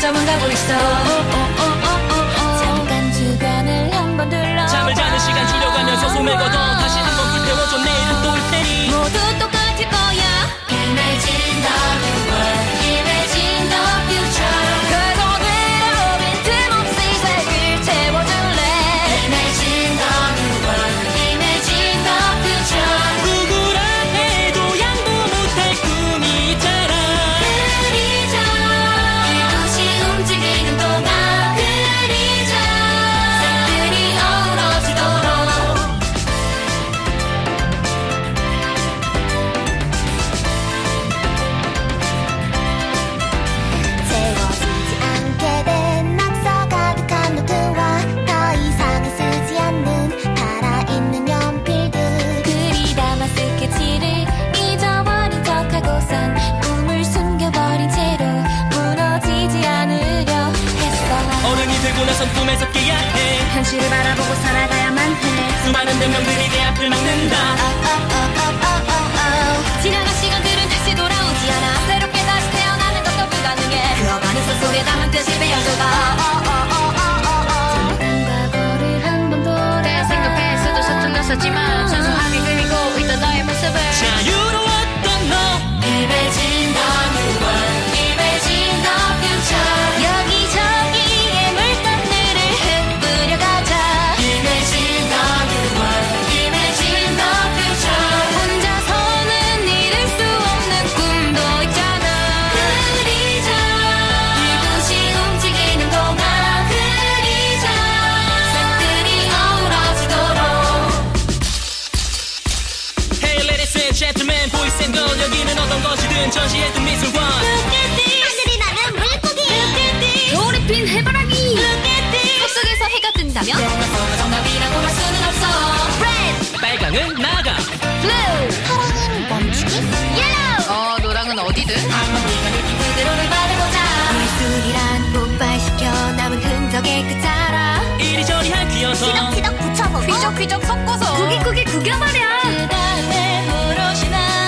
점은 가고 있어. 잠깐 주변을 한번 둘러 잠을 자는 시간 줄여가면서 소매걷어 다시 한번 불태워줘 내일은 또 올 테니. 모두 똑같 방금 네가 느낀 그대로를 말해보자 물술이란 폭발시켜 남은 흔적의 그 자라 이리저리 할 귀여서 휘적휘적 섞어서 구기구기 구겨 말이야 그다음에 물어시나.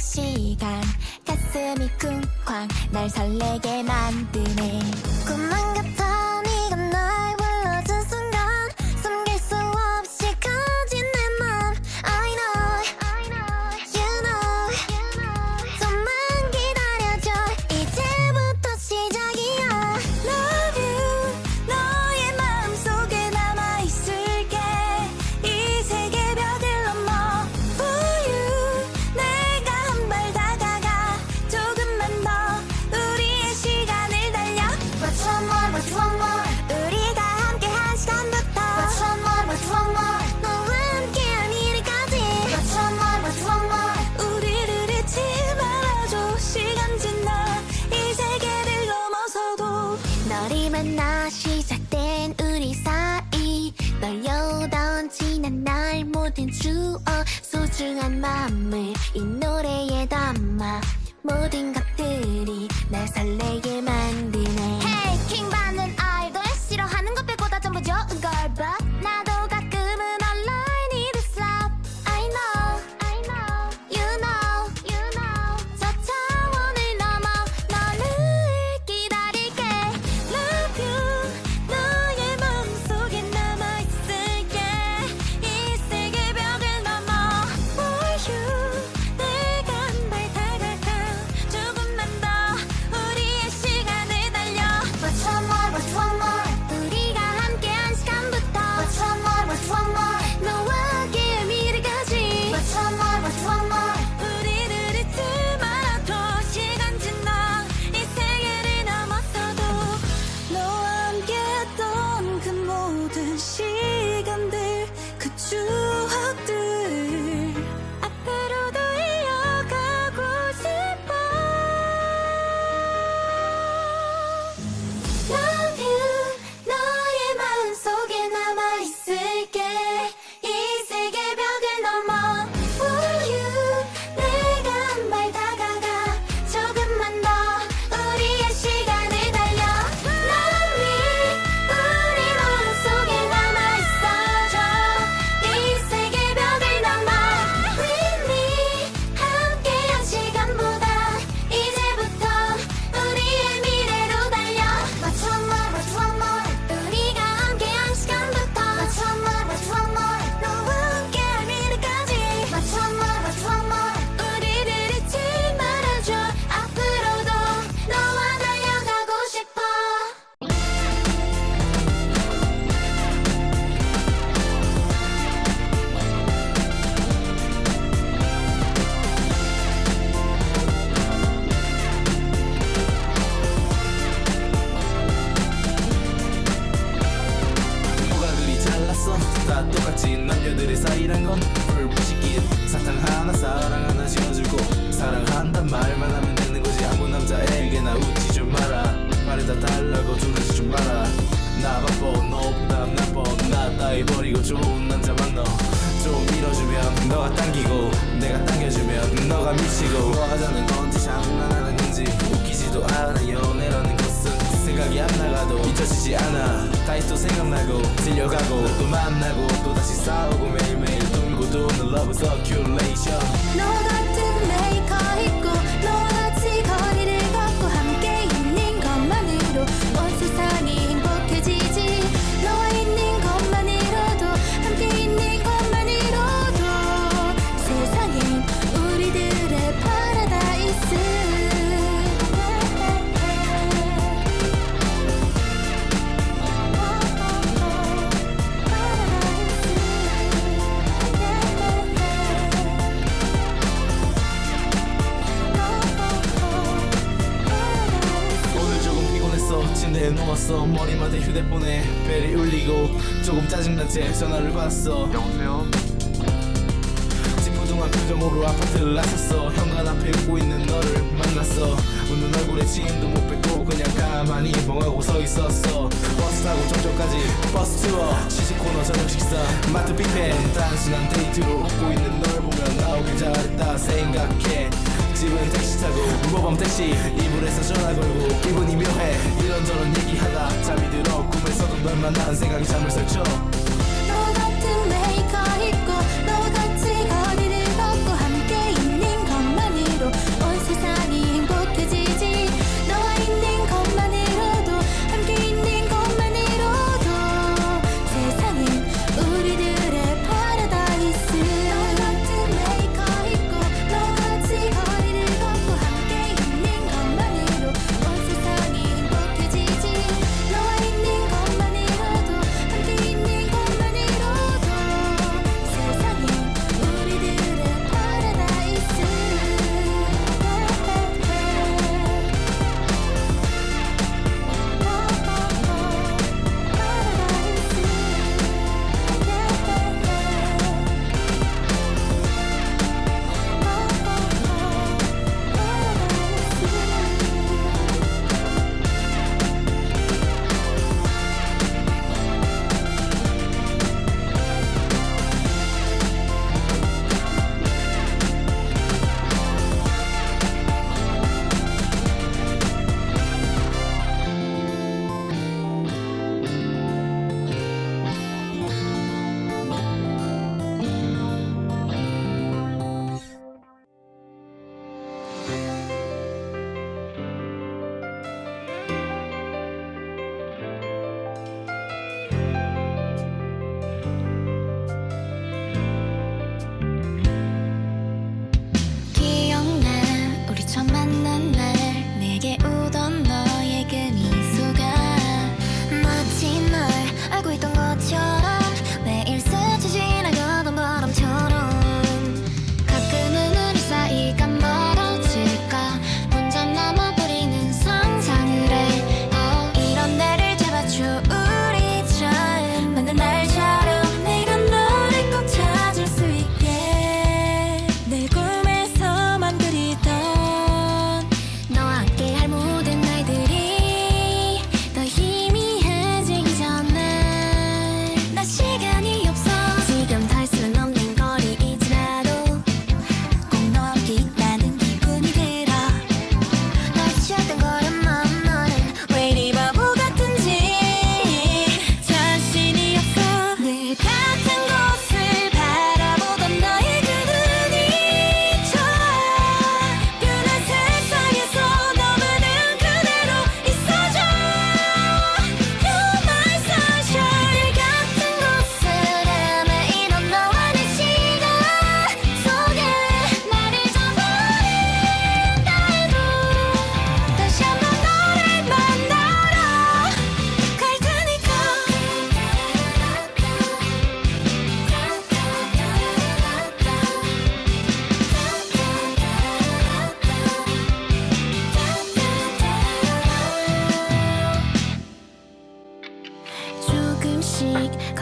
시간. 가슴이 쿵쾅 날 설레게 만드네. 꿈만 같아 모든 추억 소중한 마음을 이 노래에 담아 모든 것들이 날 설레게 만들 나가도 잊혀지지 않아. 다시 또 생각나고 들려가고 또 만나고 또 다시 싸우고 매일매일 돌고 도는 love circulation. 너 같은 메이커 있고 누웠어 머리맡에 휴대폰에 벨이 울리고 조금 짜증난 채 전화를 받았어. 여보세요? 찌푸둥한 표정으로 아파트를 나섰어. 현관 앞에 웃고 있는 너를 만났어. 웃는 얼굴에 침도 못 뱉고 그냥 가만히 멍하고 서 있었어. 버스 타고 종점까지 버스 투어 시식 코너 저녁 식사 마트 뷔페. 단순한 데이트로 웃고 있는 널 보면 나오길 잘했다 생각해 집은 택시 타고 모범 택시 이불에서 전화 걸고 기분이 묘해. 이런저런 얘기하다 잠이 들어 꿈에서도 널 만난 생각이 잠을 설쳐. 너 같은 메이커 있고 너와 같이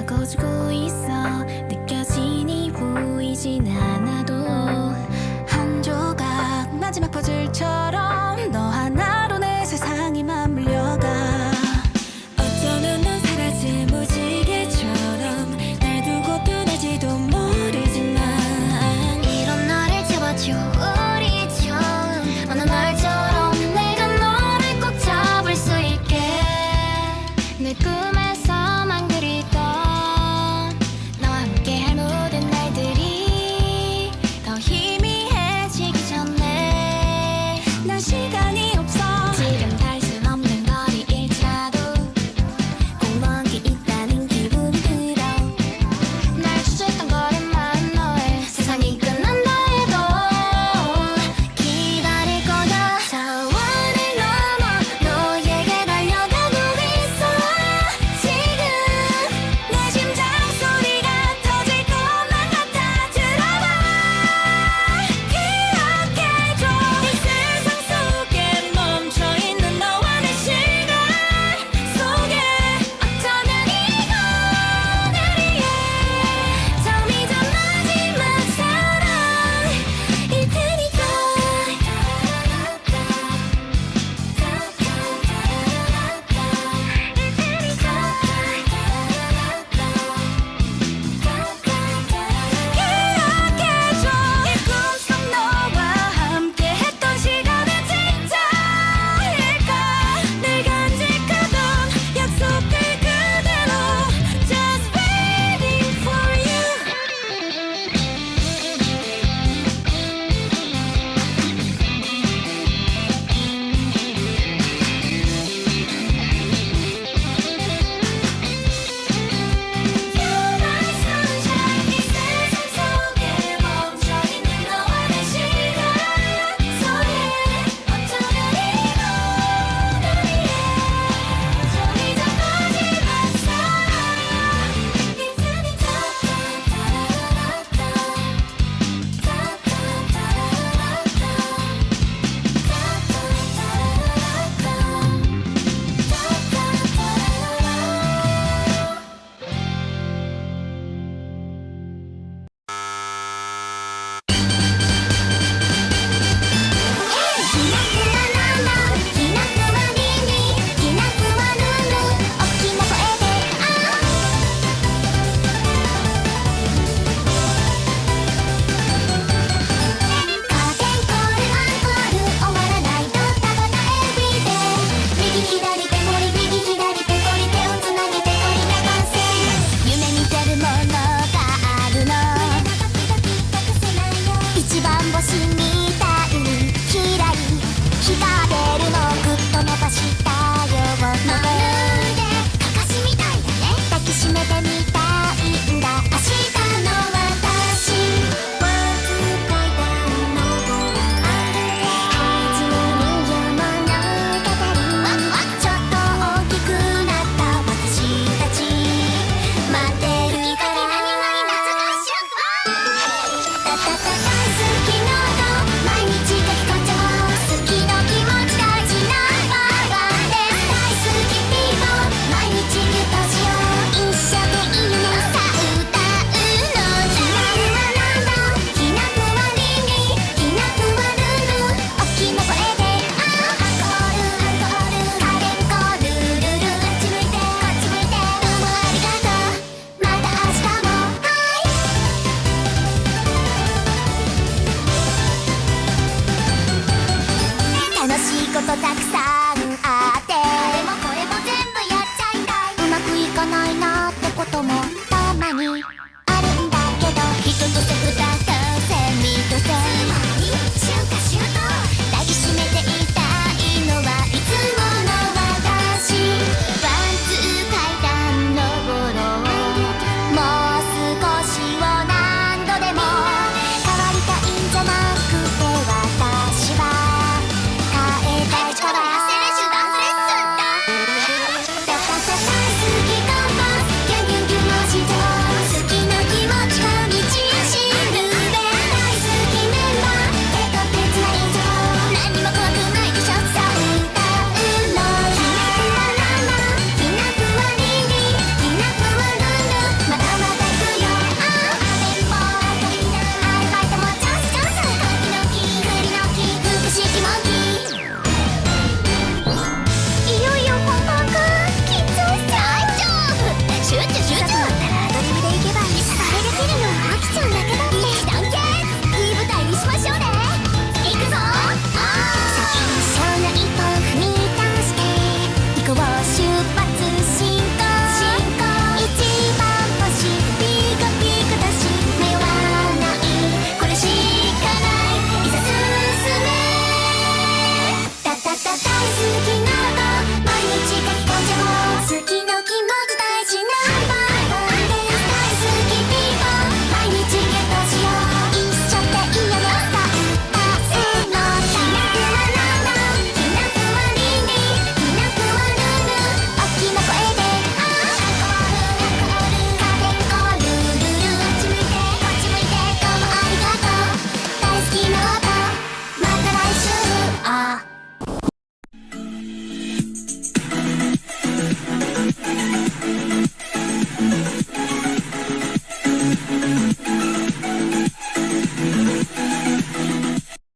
바꿔주고 있어. 느껴지니 보이진 않아도 한 조각 마지막 퍼즐처럼